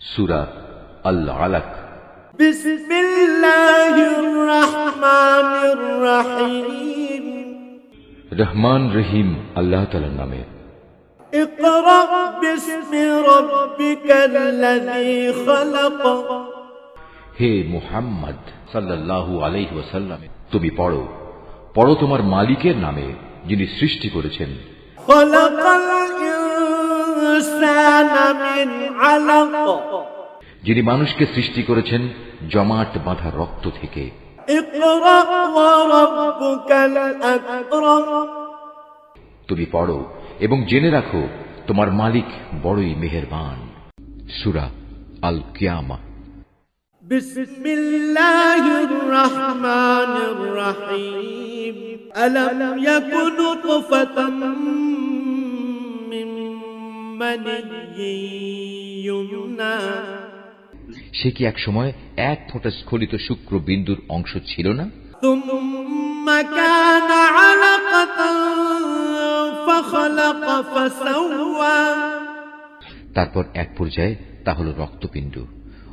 সুরা আল আলাক রহমান রহিম আল্লাহ তালার নামে। হে মুহাম্মদ সাল্লাল্লাহু আলাইহি ওয়াসাল্লাম তুমি পড়ো। পড়ো তোমার মালিকের নামে যিনি সৃষ্টি করেছেন। খলাকাল যিনি মানুষকে সৃষ্টি করেছেন জমাট বাঁধা রক্ত থেকে اقرأ وربك الأكرم তুমি পড়ো এবং জেনে রাখো তোমার মালিক বড়ই মেহেরবান সুরা আল কিয়ামা بسم الله الرحمن الرحيم ألم يكن نطفة من مني يمنى সে কি এক সময় এক ফোঁটা স্খলিত শুক্র বিন্দুর অংশ ছিল না ثم كان علقة فخلق فسوى তারপর এক পর্যায়ে তা হল রক্তপিণ্ড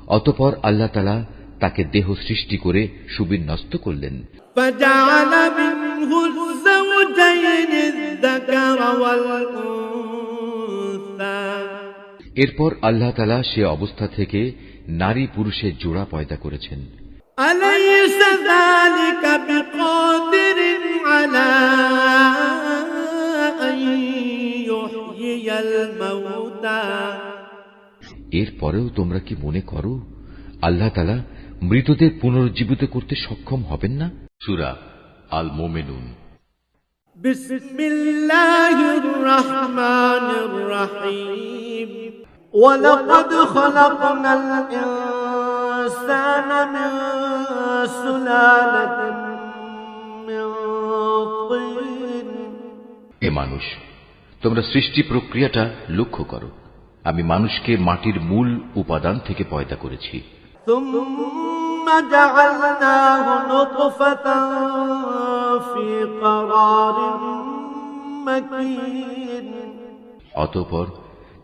অতপর আল্লাহ তালা তাকে দেহ সৃষ্টি করে সুবিন্যস্ত করলেন فجعل منه الزوجين الذكر والأنثى এরপর আল্লাহ তালা সে অবস্থা থেকে নারী পুরুষের জোড়া পয়দা করেছেন أليس ذلك بقادر على أن يحيي الموتى এরপরেও তোমরা কি মনে করো আল্লাহ তালা মৃতদের পুনরুজ্জীবিত করতে সক্ষম হবেন না সুরা আল মোমেনুন بسم الله الرحمن الرحيم ولقد خلقنا الإنسان من سلالة من طين এ মানুষ তোমরা সৃষ্টি প্রক্রিয়াটা লক্ষ্য করো আমি মানুষকে মাটির মূল উপাদান থেকে পয়দা করেছি ثم جعلناه نطفة في قرار مكين অতঃপর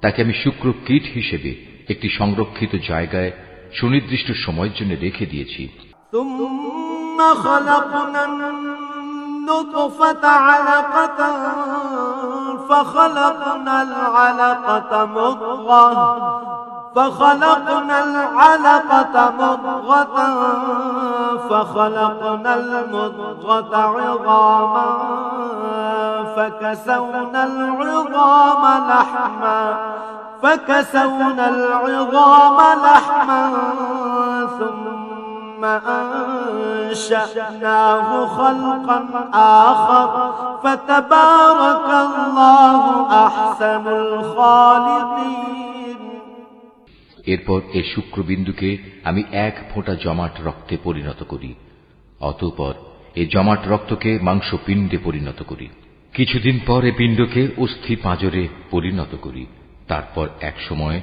তাকে আমি শুক্র কীট হিসেবে একটি সংরক্ষিত জায়গায় সুনির্দিষ্ট সময়ের জন্য রেখে দিয়েছি ثم خلقنا النطفة علقة فخلقنا العلقة مضغة فخلقنا العلقة مضغة فخلقنا المضغة عظاما فكسونا العظام لحما فكسونا العظام لحما ثم أنشأناه خلقا آخر فتبارك الله أحسن الخالقين এরপর এ শুক্রবিন্দুকে আমি এক ফোঁটা জমাট রক্তে পরিণত করি অতঃপর এ জমাট রক্তকে মাংস পিণ্ডে পরিণত করি কিছুদিন পর এ পিণ্ডকে অস্থি পাঁজরে পরিণত করি তারপর এক সময়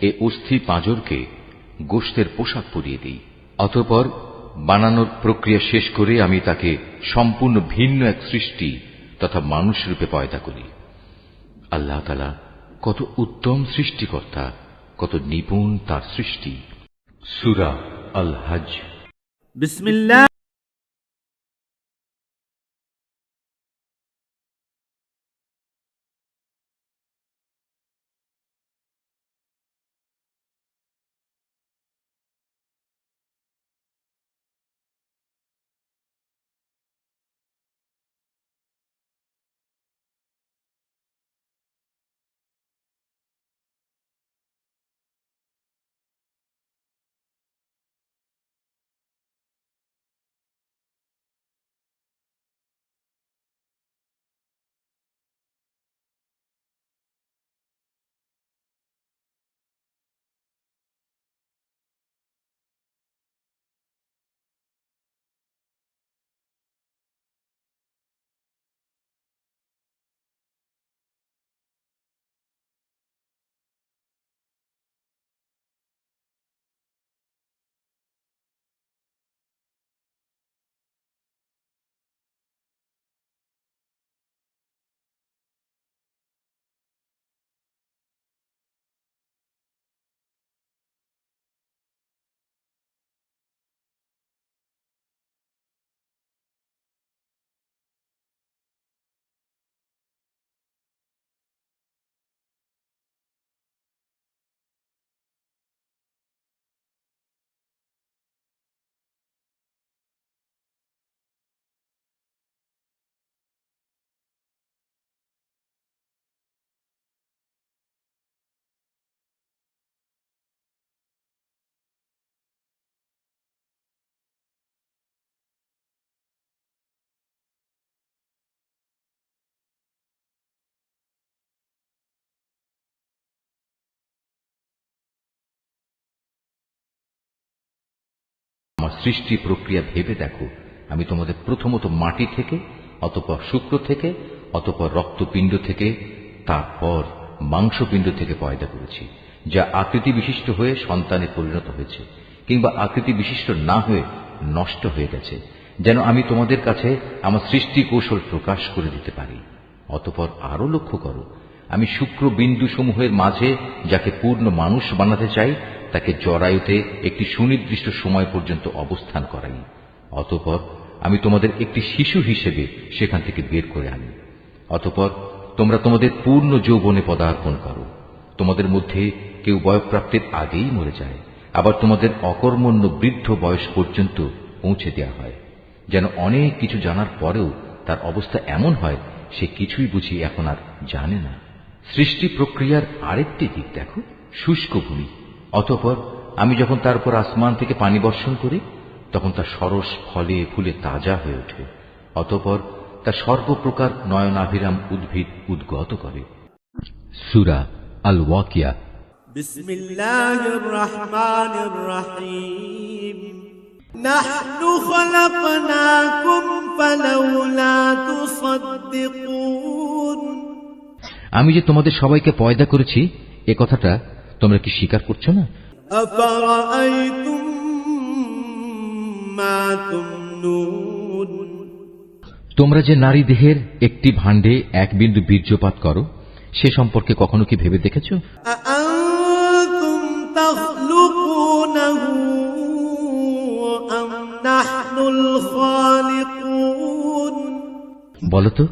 এ অস্থি পাঁজরকে গোষ্ঠের পোশাক পরিয়ে দিই। অতঃপর বানানোর প্রক্রিয়া শেষ করে আমি তাকে সম্পূর্ণ ভিন্ন এক সৃষ্টি তথা মানুষ রূপে পয়দা করি। আল্লাহ তালা কত উত্তম সৃষ্টিকর্তা, কত নিপুণ তার সৃষ্টি। সুরা আল হজ বিসমিল্লাহ। আমার সৃষ্টি প্রক্রিয়া ভেবে দেখো। আমি তোমাদের প্রথমত মাটি থেকে, অতপর শুক্র থেকে, অতপর রক্তপিণ্ড থেকে, তারপর মাংসপিণ্ড থেকে পয়দা করেছি, যা আকৃতি বিশিষ্ট হয়ে সন্তানে পরিণত হয়েছে, কিংবা আকৃতি বিশিষ্ট না হয়ে নষ্ট হয়ে গেছে, যেন আমি তোমাদের কাছে আমার সৃষ্টি কৌশল প্রকাশ করে দিতে পারি। অতপর আরও লক্ষ্য করো, আমি শুক্র বিন্দু সমূহের মাঝে যাকে পূর্ণ মানুষ বানাতে চাই তাকে জরায়ুতে একটি সুনির্দিষ্ট সময় পর্যন্ত অবস্থান করাই। অতপর আমি তোমাদের একটি শিশু হিসেবে সেখান থেকে বের করে আনি। অতপর তোমরা তোমাদের পূর্ণ যৌবনে পদার্পণ করো। তোমাদের মধ্যে কেউ বয়প্রাপ্তির আগেই মরে যায়। আবার তোমাদের অকর্মণ্য বৃদ্ধ বয়স পর্যন্ত পৌঁছে দেওয়া হয়। যেন অনেক কিছু জানার পরেও তার অবস্থা এমন হয়, সে কিছুই বুঝি এখন আর জানে না। সৃষ্টি প্রক্রিয়ার আরেকটি দিক দেখো, শুষ্ক ভূমি। অতঃপর আমি যখন তার উপর আসমান থেকে পানি বর্ষণ করি তখন তা সরস ফলে ফুলে তাজা হয়ে ওঠে অতঃপর তা সর্বপ্রকার নয়নাভিরাম উদ্ভিদ উদ্গত করে সুরা আল ওয়াকিয়া بسم الله الرحمن الرحيم نحن خلقناكم فلولا تصدقون আমি যে তোমাদের সবাইকে পয়দা করেছি এ কথাটা তোমরা কি স্বীকার করছ না? তোমরা যে নারী দেহের একটি ভাণ্ডে এক বিন্দু বীর্যপাত করো সে সম্পর্কে কখনো কি ভেবে দেখেছ? বলতো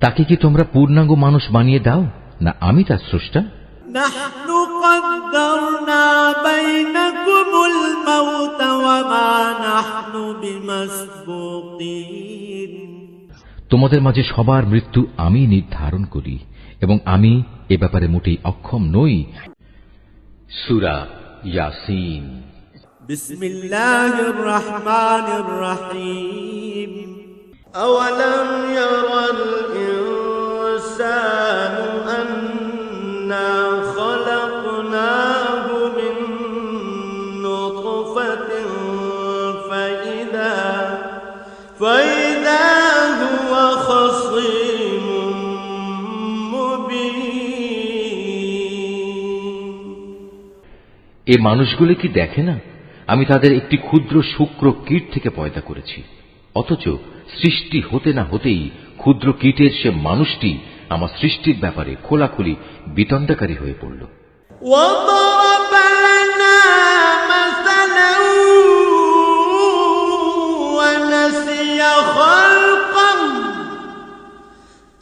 তাকে কি তোমরা পূর্ণাঙ্গ মানুষ বানিয়ে দাও না আমি তার স্রষ্টা? نحن قدرنا بينكم الموت وما نحن بمسبوقين তোমাদের মাঝে সবার মৃত্যু আমি নির্ধারণ করি এবং আমি এ ব্যাপারে মোটেই অক্ষম নই সুরা ইয়াসিন بسم الله الرحمن الرحيم أولم ير الإنسان أنا فإذا هو خصيم مبين এ মানুষগুলো কি দেখে না আমি তাদের একটি ক্ষুদ্র শুক্র কীট থেকে পয়দা করেছি অথচ সৃষ্টি হতে না হতেই ক্ষুদ্র কীটের সে মানুষটি আমার সৃষ্টির ব্যাপারে খোলাখুলি বিতণ্ডাকারী হয়ে পড়ল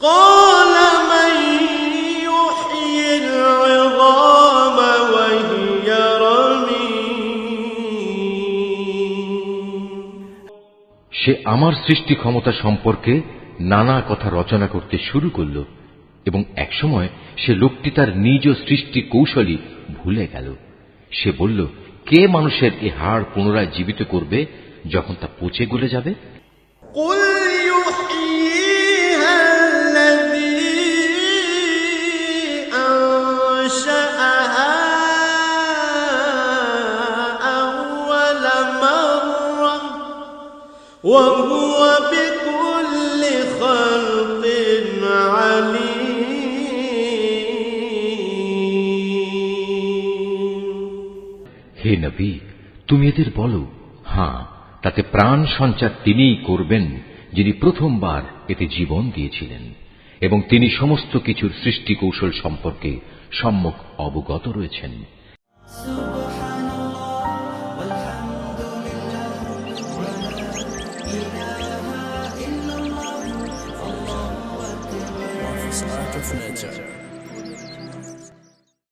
সে আমার সৃষ্টি ক্ষমতা সম্পর্কে নানা কথা রচনা করতে শুরু করল এবং একসময় সে লোকটি তার নিজ সৃষ্টি কৌশলী ভুলে গেল। সে বলল কে মানুষের এ হাড় পুনরায় জীবিত করবে যখন তা পচে গলে যাবে? وهو بكل خلق عليم হে নবী তুমি এদের বলো হ্যাঁ তাতে প্রাণ সঞ্চার তিনিই করবেন যিনি প্রথমবার এতে জীবন দিয়েছিলেন এবং তিনি সমস্ত কিছুর সৃষ্টি কৌশল সম্পর্কে সম্যক অবগত রয়েছেন